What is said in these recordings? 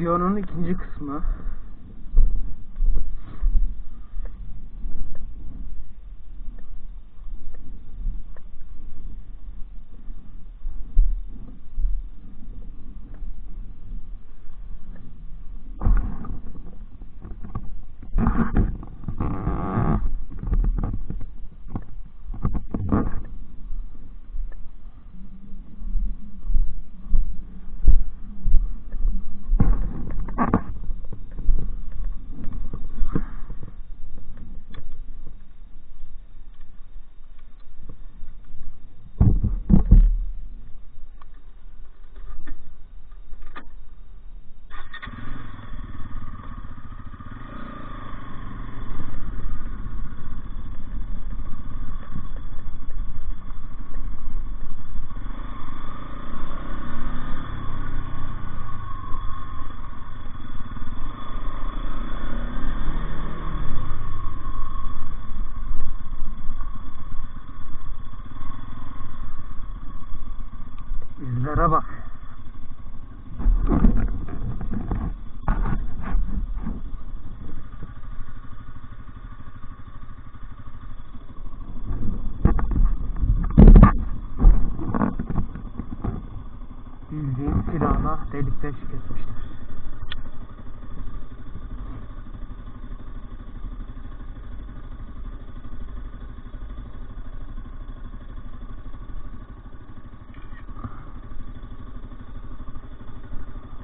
videonun ikinci kısmı. Bildiğin silahla delik deşik etmişler.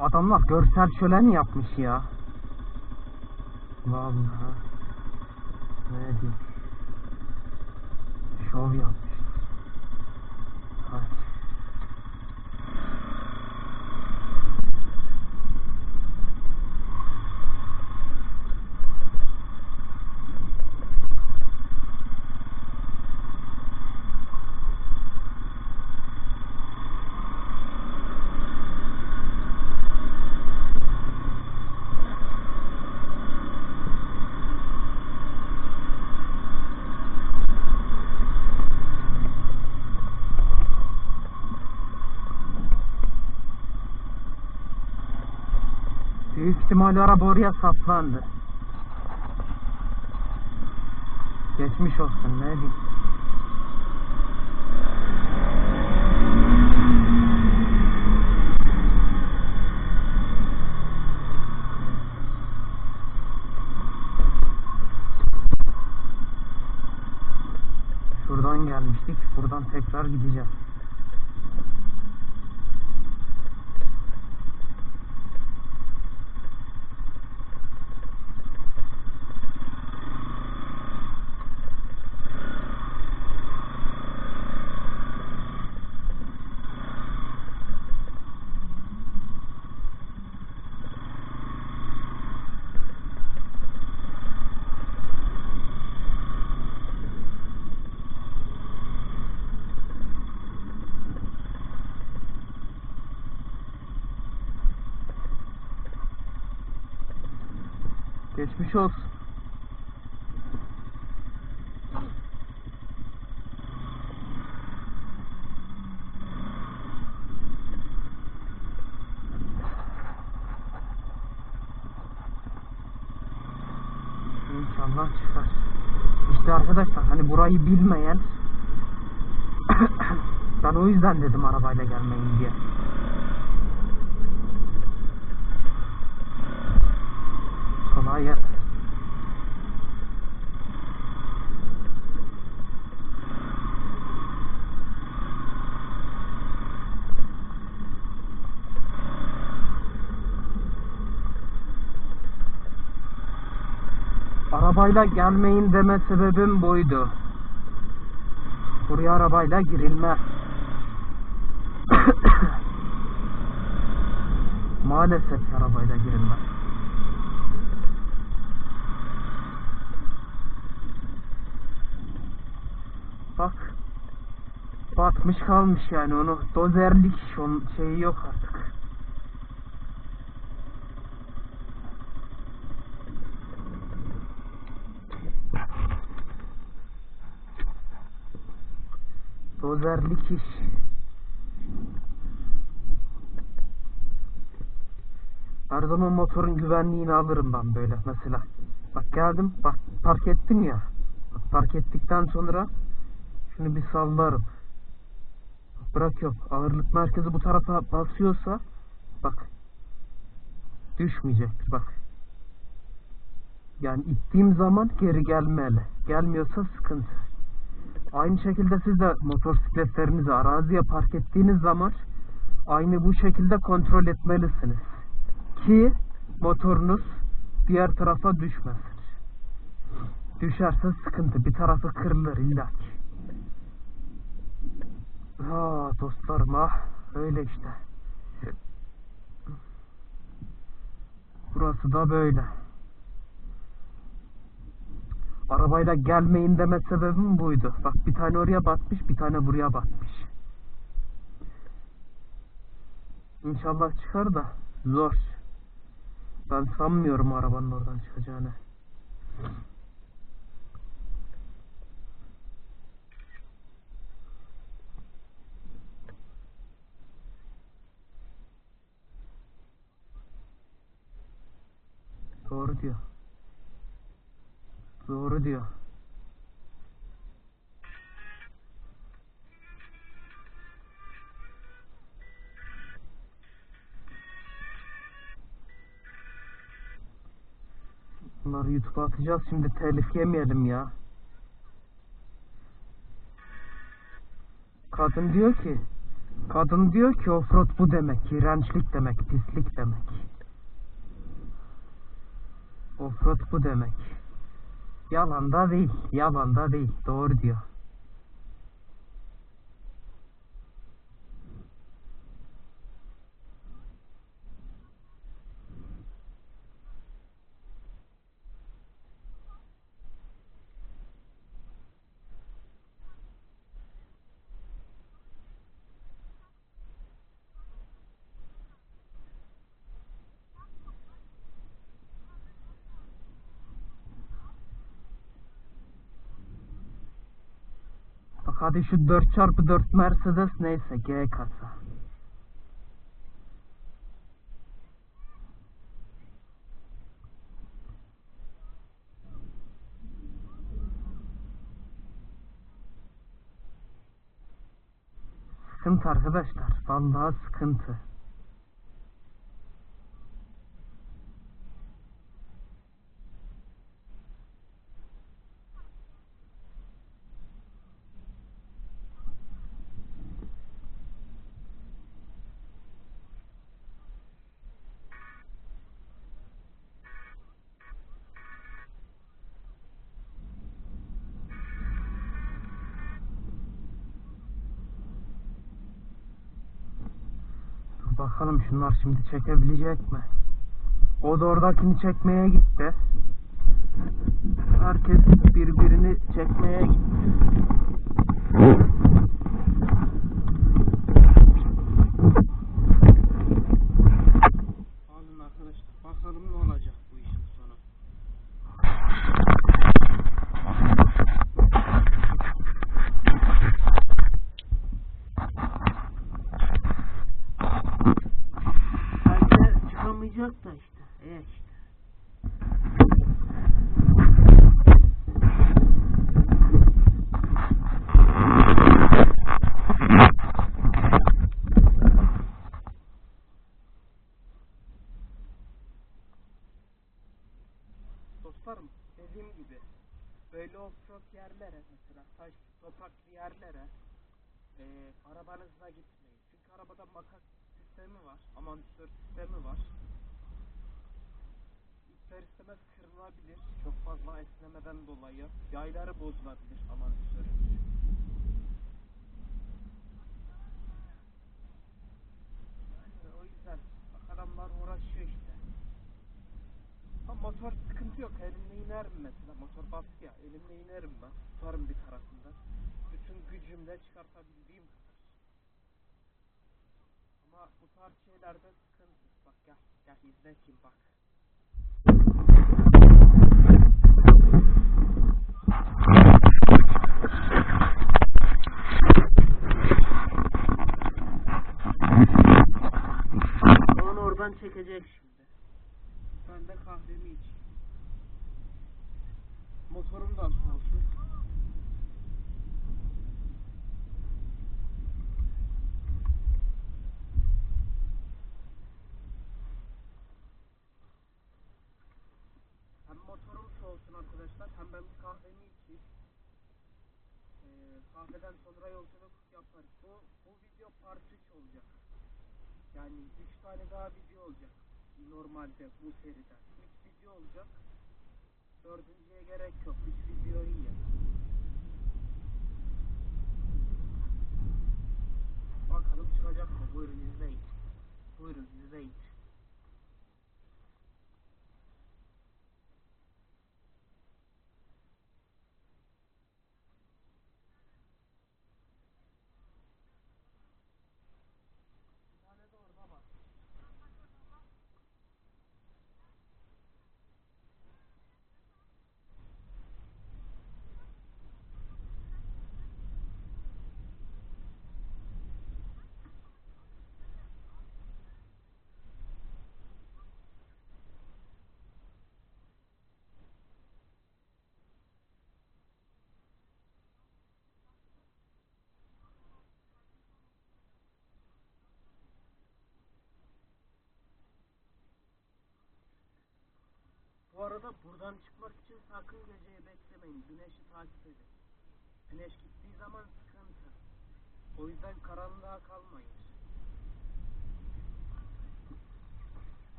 Adamlar görsel şölen yapmış ya. Vallahi. Ne diyeyim. Şov yapmışlar. Hadi. Büyük ihtimalle araba oraya saplandı. Geçmiş olsun ne diyeyim. Geçmiş olsun. İnşallah çıkar. İşte arkadaşlar hani burayı bilmeyen ben o yüzden dedim arabayla gelmeyin diye. Kolay gelsin. Arabayla gelmeyin deme sebebim buydu. Buraya arabayla girilmez. Maalesef arabayla girilmez. Bak. Batmış kalmış yani onu. Dozerlik şun şeyi yok artık. Dozerlik iş. Her zaman motorun güvenliğini alırım ben böyle mesela. Bak geldim bak park ettim ya. Bak, park ettikten sonra şunu bir sallarım. Bırakıyorum. Ağırlık merkezi bu tarafa basıyorsa bak düşmeyecektir bak. Yani ittiğim zaman geri gelmeli. Gelmiyorsa sıkıntı. Aynı şekilde siz de motosikletlerinizi araziye park ettiğiniz zaman aynı bu şekilde kontrol etmelisiniz. Ki motorunuz diğer tarafa düşmesin. Düşerse sıkıntı. Bir tarafı kırılır illaki. Ha dostlarım ah öyle işte. Burası da böyle. Arabayla gelmeyin deme sebebim buydu. Bak bir tane oraya batmış, bir tane buraya batmış. İnşallah çıkar da zor. Ben sanmıyorum arabanın oradan çıkacağını. Doğru diyor. Doğru diyor. Bunları YouTube'a atacağız şimdi telif yemeyelim ya. Kadın diyor ki Kadın diyor ki offroad bu demek, iğrençlik demek, pislik demek. Offroad bu demek. Yalan da değil, yalan da değil. Doğru diyor. Bak hadi şu 4x4 Mercedes neyse G kasa. Sıkıntı arkadaşlar. Vallahi sıkıntı. Bakalım şunlar şimdi çekebilecek mi? O da oradakini çekmeye gitti. Herkes birbirini çekmeye gitti. Alın arkadaşlar bakalım ne olacak bu işin sonu. Çıkamayacak da işte. Evet işte. Dostlarım dediğim gibi böyle offroad yerlere mesela taş topraklı yerlere e, arabanızla gitmeyin. Çünkü arabada makas sistemi var, amortisör sistemi var. İster istemez kırılabilir çok fazla esnemeden dolayı. Yayları bozulabilir amortisörün. Yani o yüzden bak adamlar uğraşıyor işte. Motor sıkıntı yok. Elimle inerim mesela. Motor bastı ya. Elimle inerim ben. Tutarım bir tarafından. Bütün gücümle çıkartabildiğim kadar. Ama bu tarz şeylerde sıkıntı. Bak gel. Gel izleteyim bak. Onu oradan çekecek şimdi. Ben de kahvemi iç. Motorum da olsun. Motorum soğusun arkadaşlar hem ben bir kahvemi içeyim. Ee, kahveden sonra yolculuk yaparız. Bu, bu video part 3 olacak. Yani 3 tane daha video olacak. Normalde bu seriden. 3 video olacak. Dördüncüye gerek yok. 3 video iyi. Bakalım çıkacak mı? Buyurun izleyin. Buyurun izleyin. Bir tane de orada var. Bu arada buradan çıkmak için sakın geceyi beklemeyin. Güneşi takip edin. Güneş gittiği zaman sıkıntı. O yüzden karanlığa kalmayın.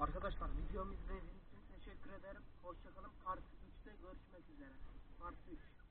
Arkadaşlar videomu izlediğiniz için teşekkür ederim. Hoşçakalın. Part 3'te görüşmek üzere. Part 3.